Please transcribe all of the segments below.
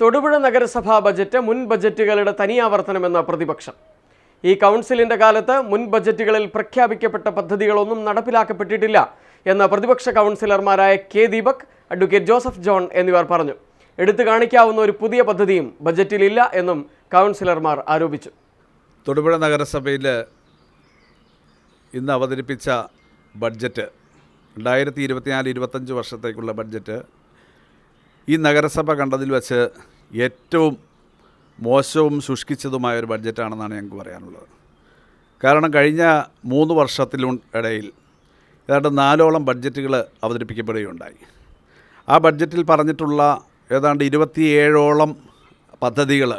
തൊടുപുഴ നഗരസഭാ ബജറ്റ് മുൻ ബജറ്റുകളുടെ തനിയാവർത്തനമെന്ന പ്രതിപക്ഷം. ഈ കൗൺസിലിന്റെ കാലത്ത് മുൻ ബജറ്റുകളിൽ പ്രഖ്യാപിക്കപ്പെട്ട പദ്ധതികളൊന്നും നടപ്പിലാക്കപ്പെട്ടിട്ടില്ല എന്ന് പ്രതിപക്ഷ കൗൺസിലർമാരായ കെ ദീപക് അഡ്വക്കേറ്റ് ജോസഫ് ജോൺ എന്നിവർ പറഞ്ഞു. എടുത്തു കാണിക്കാവുന്ന ഒരു പുതിയ പദ്ധതിയും ബജറ്റിലില്ല എന്നും കൗൺസിലർമാർ ആരോപിച്ചു. തൊടുപുഴ നഗരസഭയിൽ ഇന്ന് അവതരിപ്പിച്ച ബഡ്ജറ്റ് രണ്ടായിരത്തി ഇരുപത്തിനാല് ഇരുപത്തഞ്ച് വർഷത്തേക്കുള്ള ബഡ്ജറ്റ് ഈ നഗരസഭ കണ്ടതിൽ വെച്ച് ഏറ്റവും മോശവും ശുഷ്കിച്ചതുമായ ഒരു ബഡ്ജറ്റാണെന്നാണ് ഞങ്ങൾക്ക് പറയാനുള്ളത്. കാരണം കഴിഞ്ഞ മൂന്ന് വർഷത്തിലും ഇടയിൽ ഏതാണ്ട് നാലോളം ബഡ്ജറ്റുകൾ അവതരിപ്പിക്കപ്പെടുകയുണ്ടായി. ആ ബഡ്ജറ്റിൽ പറഞ്ഞിട്ടുള്ള ഏതാണ്ട് ഇരുപത്തിയേഴോളം പദ്ധതികൾ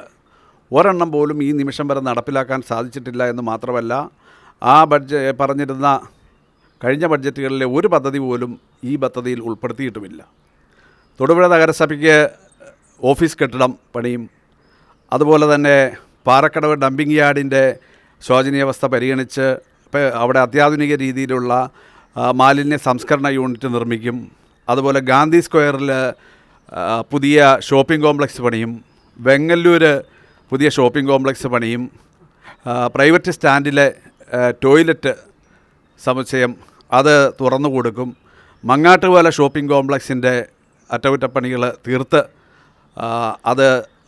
ഒരെണ്ണം പോലും ഈ നിമിഷം വരെ നടപ്പിലാക്കാൻ സാധിച്ചിട്ടില്ല എന്ന് മാത്രമല്ല ആ ബഡ്ജ പറഞ്ഞിരുന്ന കഴിഞ്ഞ ബഡ്ജറ്റുകളിലെ ഒരു പദ്ധതി പോലും ഈ പദ്ധതിയിൽ ഉൾപ്പെടുത്തിയിട്ടുമില്ല. തൊടുപുഴ നഗരസഭയ്ക്ക് ഓഫീസ് കെട്ടിടം പണിയും അതുപോലെ തന്നെ പാറക്കടവ് ഡംപിംഗ് യാർഡിന്റെ ശോചനീയാവസ്ഥ പരിഗണിച്ച് അവിടെ അത്യാധുനിക രീതിയിലുള്ള മാലിന്യ സംസ്കരണ യൂണിറ്റ് നിർമ്മിക്കും. അതുപോലെ ഗാന്ധി സ്ക്വയറിൽ പുതിയ ഷോപ്പിംഗ് കോംപ്ലക്സ് പണിയും വെങ്ങല്ലൂർ പുതിയ ഷോപ്പിംഗ് കോംപ്ലക്സ് പണിയും പ്രൈവറ്റ് സ്റ്റാൻഡിലെ ടോയ്ലറ്റ് സമുച്ചയം അത് തുറന്നു കൊടുക്കും മങ്ങാട്ടുപാല ഷോപ്പിംഗ് കോംപ്ലക്സിന്റെ അറ്റകുറ്റപ്പണികൾ തീർത്ത് അത്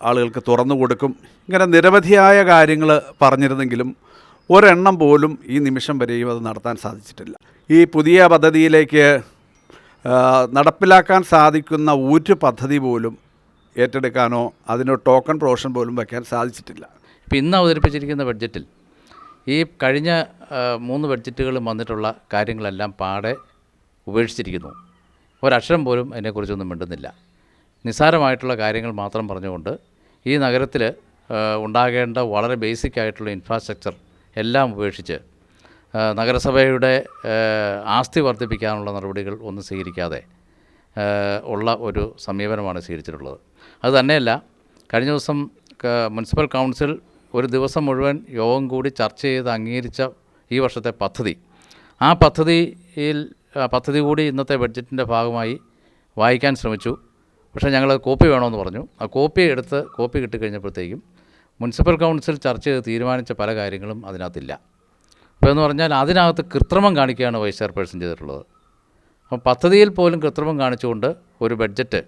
ആളുകൾക്ക് തുറന്നു കൊടുക്കും. ഇങ്ങനെ നിരവധിയായ കാര്യങ്ങൾ പറഞ്ഞിരുന്നെങ്കിലും ഒരെണ്ണം പോലും ഈ നിമിഷം വരെയും അത് നടത്താൻ സാധിച്ചിട്ടില്ല. ഈ പുതിയ പദ്ധതിയിലേക്ക് നടപ്പിലാക്കാൻ സാധിക്കുന്ന ഒരു പദ്ധതി പോലും ഏറ്റെടുക്കാനോ അതിന് ടോക്കൺ പ്രൊവിഷൻ പോലും വയ്ക്കാൻ സാധിച്ചിട്ടില്ല. ഇപ്പം ഇന്ന് അവതരിപ്പിച്ചിരിക്കുന്ന ബഡ്ജറ്റിൽ ഈ കഴിഞ്ഞ മൂന്ന് ബഡ്ജറ്റുകളും വന്നിട്ടുള്ള കാര്യങ്ങളെല്ലാം പാടെ ഉപേക്ഷിച്ചിരിക്കുന്നു. ഒരക്ഷരം പോലും അതിനെക്കുറിച്ചൊന്നും മിണ്ടുന്നില്ല. നിസ്സാരമായിട്ടുള്ള കാര്യങ്ങൾ മാത്രം പറഞ്ഞുകൊണ്ട് ഈ നഗരത്തിൽ ഉണ്ടാകേണ്ട വളരെ ബേസിക് ആയിട്ടുള്ള ഇൻഫ്രാസ്ട്രക്ചർ എല്ലാം ഉപേക്ഷിച്ച് നഗരസഭയുടെ ആസ്തി വർദ്ധിപ്പിക്കാനുള്ള നടപടികൾ ഒന്നും സ്വീകരിക്കാതെ ഉള്ള ഒരു സമീപനമാണ് സ്വീകരിച്ചിട്ടുള്ളത്. അത് തന്നെയല്ല കഴിഞ്ഞ ദിവസം മുനിസിപ്പൽ കൗൺസിൽ ഒരു ദിവസം മുഴുവൻ യോഗം കൂടി ചർച്ച ചെയ്ത് അംഗീകരിച്ച ഈ വർഷത്തെ പദ്ധതി. ആ പദ്ധതിയിൽ പദ്ധതി കൂടി ഇന്നത്തെ ബഡ്ജറ്റിന്റെ ഭാഗമായി വായിക്കാൻ ശ്രമിച്ചു. പക്ഷേ ഞങ്ങൾ കോപ്പി വേണമെന്ന് പറഞ്ഞു. ആ കോപ്പി എടുത്ത് കോപ്പി കിട്ടിക്കഴിഞ്ഞപ്പോഴത്തേക്കും മുനിസിപ്പൽ കൗൺസിൽ ചർച്ച ചെയ്ത് തീരുമാനിച്ച പല കാര്യങ്ങളും അതിനകത്തില്ല. അപ്പോൾ എന്ന് പറഞ്ഞാൽ അതിനകത്ത് കൃത്രിമം കാണിക്കുകയാണ് വൈസ് ചെയർപേഴ്സൺ ചെയ്തിട്ടുള്ളത്. അപ്പം പദ്ധതിയിൽ പോലും കൃത്രിമം കാണിച്ചുകൊണ്ട് ഒരു ബഡ്ജറ്റ്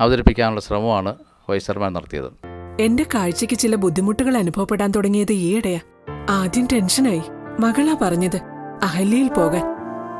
അവതരിപ്പിക്കാനുള്ള ശ്രമമാണ് വൈസ് ചെയർമാൻ നടത്തിയത്. എന്റെ കാഴ്ചയ്ക്ക് ചില ബുദ്ധിമുട്ടുകൾ അനുഭവപ്പെടാൻ തുടങ്ങിയത് ഈയിടെയാ. ആദ്യം ടെൻഷനായി. മകളാ പറഞ്ഞത് അഹല്യയിൽ പോകാൻ.